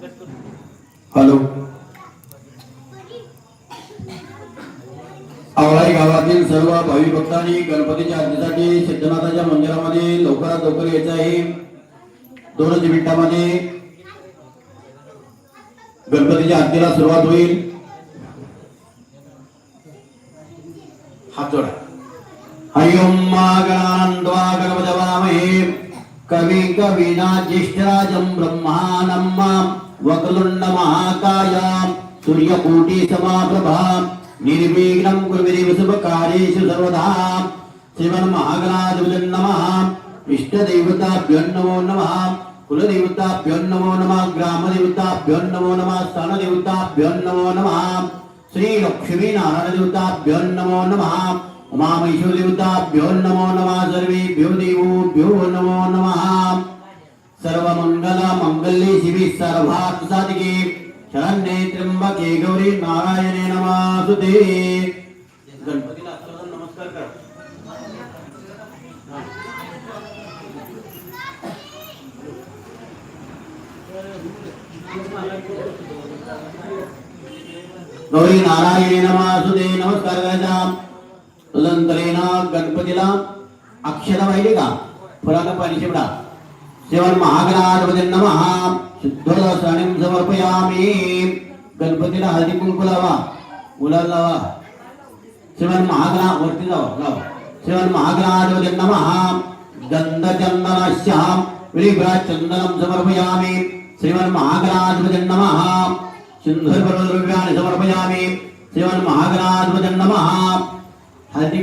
Hello. Awalai गावातील सर्व भावी भक्तांनी गणपतीच्या आरतीसाठी सिद्धनाथाच्या मंदिरामध्ये लवकरात लवकर यायचं आहे. दोनच मिनिटांमध्ये गणपतीच्या आरतीला सुरुवात होईल. हात जोडा. हरिओम गणानंदवा गणपतवामहे. कवी कवीना ज्येष्ठराजं ब्रह्मानं వకులున్న మహాకాయాం సూర్యకోటి సమాప్రభాం నిర్విఘ్నం గురువిదేవ శుభకార్యేషు సర్వదా. శివన్ మహాగణాధిపతి నమ. ఇష్టదేవతాభ్యో నమో నమ. కులదేవతాభ్యో నమో నమ. గ్రామదేవతాభ్యో నమో నమ. స్థానదేవతాభ్యో నమో నమ. శ్రీ లక్ష్మీనారాయణదేవతాభ్యో నమో నమ. ఉమామహేశ్వరదేవతాభ్యో నమో నమ. సర్వేభ్యో దేవోభ్యో నమో నమ. सर्वमंगल मंगल्ये शिवे सर्वार्थ साधिके शरण्ये त्र्यंबके गौरी नारायणे नमस्ते नमस्कार करा। गौरी नारायणे नमस्ते नमस्कार करायचा तदनंतरेन गणपतीला अक्षरा पाहिजे का फळाला पाणी శివన్మ ఆగ్రహాధిపతిన్నమ సమర్పయామి గణపతిల సమర్పయామి శ్రీమన్ మహాగణాధిపతి నమ హరి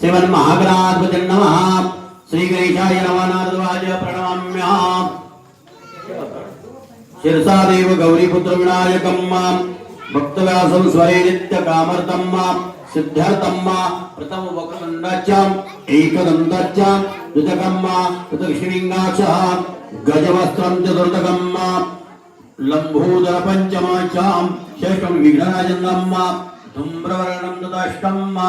శివన్మహాగ్రాధిపతి నమ శ్రీగణేశాయ నమనాథవాజ ప్రణమామ్యాం శిరసాదేవ గౌరీపుత్ర వినాయకం మాం భక్తవ్యాసం స్వరేరిత్య కామర్తం మాం సిద్ధార్థం మా ప్రథమ ఒకదండాచ్యాం ఏకదండాచ్యాం రుతకం మా గజవస్త్రం చతుర్థకం మా లంబూదర పంచమాచ్యాం శేషం విఘ్నరాజం మా ధూమ్రవర్ణం దాష్టం మా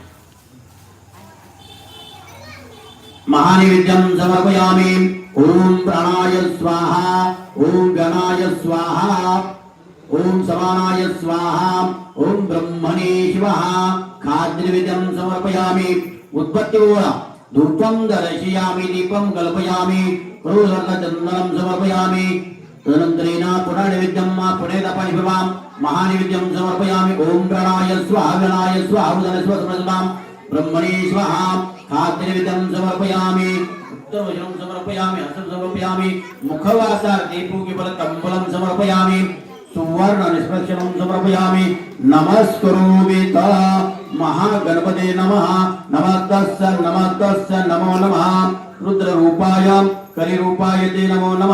మహానివిద్యం సమర్పయామి. ఓం ప్రాణాయ స్వాహ. ఓం గణాయ స్వాహ. ఓం సమానాయ స్వాహ. ఓం బ్రహ్మణే శివ. ఖాద్రివిద్యం సమర్పయామి. ఉత్పత్తి ధూపం దర్శయామి దీపం కల్పయామి. చందనం సమర్పయామి. తదనంతరేణ పునర్నివిద్యం మా పునేత పరిభవాం మహానివిద్యం సమర్పయామి. ఓం ప్రణాయ స్వాహ గణాయ స్వాహ ఉదన స్వ సమర్పణం బ్రహ్మణే స్వాహ ఆత్మనిమితం సమర్పయామి ఉత్తమశం సమర్పయామి అసం సమర్పయామి ముఖవాసార్థీపూకిఫలం ఫలం సమర్పయామి సువర్ణ నిష్ప్రక్షణం సమర్పయామి నమస్కరోమి మహాగణపతే నమ నమస్తస్స నమస్తస్స నమో నమ రుద్రరూపాయ కలిరూపాయ తే నమో నమ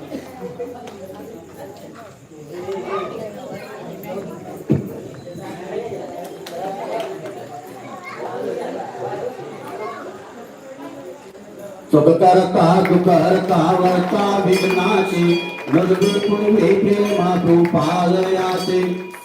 सुख करता, दुख हरता, वर्ता विघ्नाची नजरे पूर्वे प्रेमा तू पालयाचे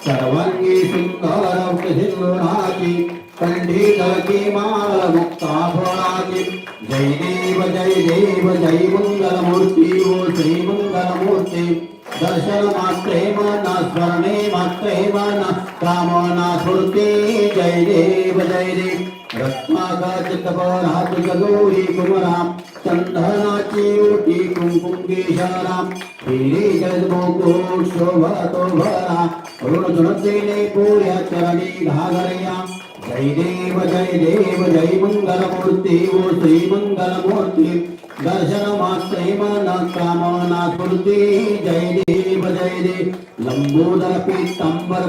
सर्वांगी सुंदर हिंदुराची कंठी धरती माळ मुक्ता फळाची जय देव जय देव, जय मंगल मूर्ती, ओ श्री मंगल मूर्ती। दर्शन मात्रे मना, स्मरणे मात्रे मना। कामना स्फूर्ती जय देव जय देव। रत्नागाचितपरात गौरी कुमरा कुंकुम केशरा हिरे जगमोको शोभतो भरा ऋण धुणतेने पोऱ्या चरणी घागरया जय देव जय देव जय मंगल मूर्ती ओ श्री मंगल मूर्ती दर्शन मात्रे मन कामना स्फूर्ती जय देव जय देव लंबोदर पीतांबर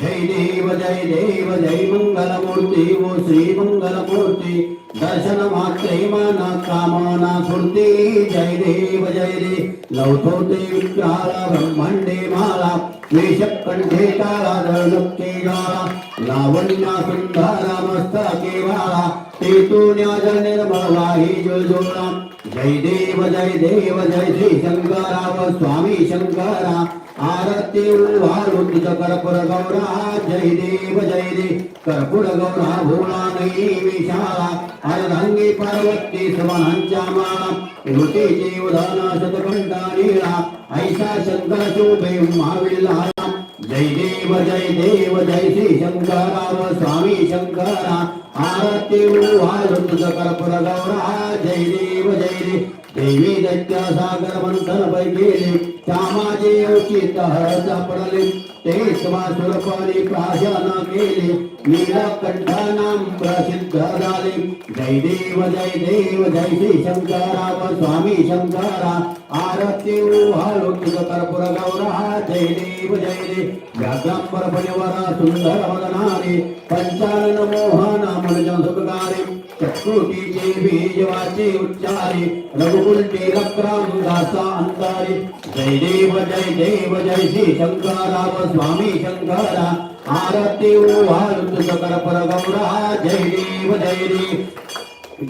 जय देव जय देव, जय मङ्गलमूर्ति वो श्रीमङ्गलमूर्ति दर्शन मात्रे मन, कामना स्फूर्ति जय देव जय देव लौथो ते विक्राल ब्रह्माण्डे माला ज्वाला। लावण्या वाला। ते तू जोजोळा जय देव जय देव, जय श्री शंकरा व स्वामी शंकरा। आरती वाळू तुझ कर्पूर गौरा। जय देव जय देव कर्पूर गौरा भोळा नाही विशाला अर्धांगी पार्वती सवनांच्या माळा ऋती जीवधान शतकंठा नीळा ऐसा शंकर शोभे महाविला जय देव जय देव जय श्री शंकरा स्वामी शंकरा आरती वाळू तुझ कर्पूर गौरा जय देव जय देव देवी दैत्य सागर मंथन पैकेले श्यामाचे उचित हळद पडले ते स्वरूपाने प्राशन केले नीलकंठनाम प्रसिद्ध झाले जय देव जय देव। जय श्री शंकरा व स्वामी शंकरा आरती हाळू तुझ कर्पूर गौरा जय देव जय देव व्याघ्रांबर परिवारा सुंदर वदनारे पंचानन मोहना मनज सुखकारे चक्रुटीचे बीज वाचे उच्चारे रघुकुलचे लक्राम अंतारे. जय देव जय देव जय श्री शंकराव स्वामी शंकरा आरती वाळू तुझ कर्पूर गौरा जय देव जय देव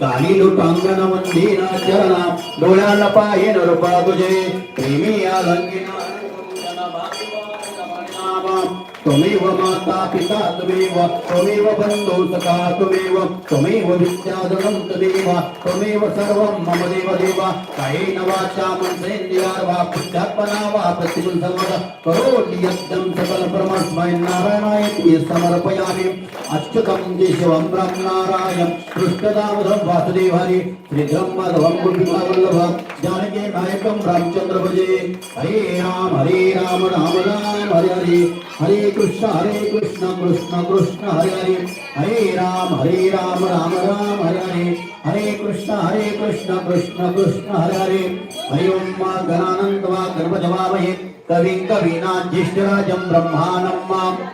गाली लुटांगण मंदिरा चरणा डोळ्याला पाहिन रूपा तुझे प्रेमी आलंगिना. त्वमेव माता पिता त्वमेव त्वमेव बन्धु सखा त्वमेव त्वमेव विद्याधनं त्वमेव त्वमेव सर्वं मम देव देव कायेन वाचा मनसेन्द्रियार्वा बुद्ध्यात्मना वा प्रतिकुल सर्वद करोति यज्ञं सकल परमस्मै नारायणाय ते समर्पयामि। अच्युतं केशवं ब्रह्मनारायण कृष्णदामोदरं वासुदेव हरि श्रीधरं माधवं गोपीवल्लभ जानकी नायकं रामचंद्र भजे हरे राम हरे राम राम राम, हरे हरे। हरे कृष्ण हरे कृष्ण कृष्ण कृष्ण, हरे हरे। हरे राम हरे राम राम राम, हरे हरे। हरे कृष्ण हरे कृष्ण कृष्ण कृष्ण, हरे हरे। हरि ओम मा गणानंद वा कवि कवीना ज्येष्ठराजं ब्रह्माणं माँ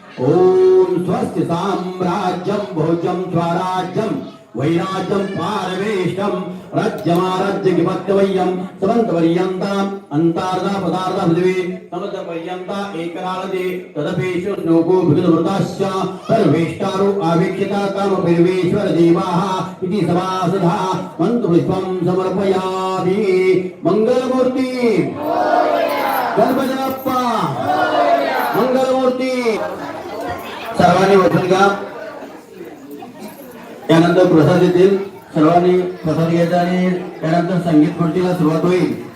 ॐ स्वस्य साम्राज्यं भोजं स्वराज्यं वैराज्यं पारवेष्टं राज्यमाराज्य किमत्यवय्यं समन्तपर्यन्ताम् अन्तार्धा पदार्धा पृथिवी समन्तपर्यन्ता एकरालदे तदपेषु श्लोको विगतवृताश्च सर्वेष्टारो आवीक्षिता कामपिर्वेश्वर देवाः इति सभासदा मन्त्रपुष्पं समर्पयामि। मङ्गलमूर्ति गणपतिरप्पा सर्वांनी बसून घ्या. त्यानंतर प्रसाद येतील. सर्वांनी प्रसाद घ्यायचा आणि त्यानंतर संगीत गोष्टीला सुरुवात होईल.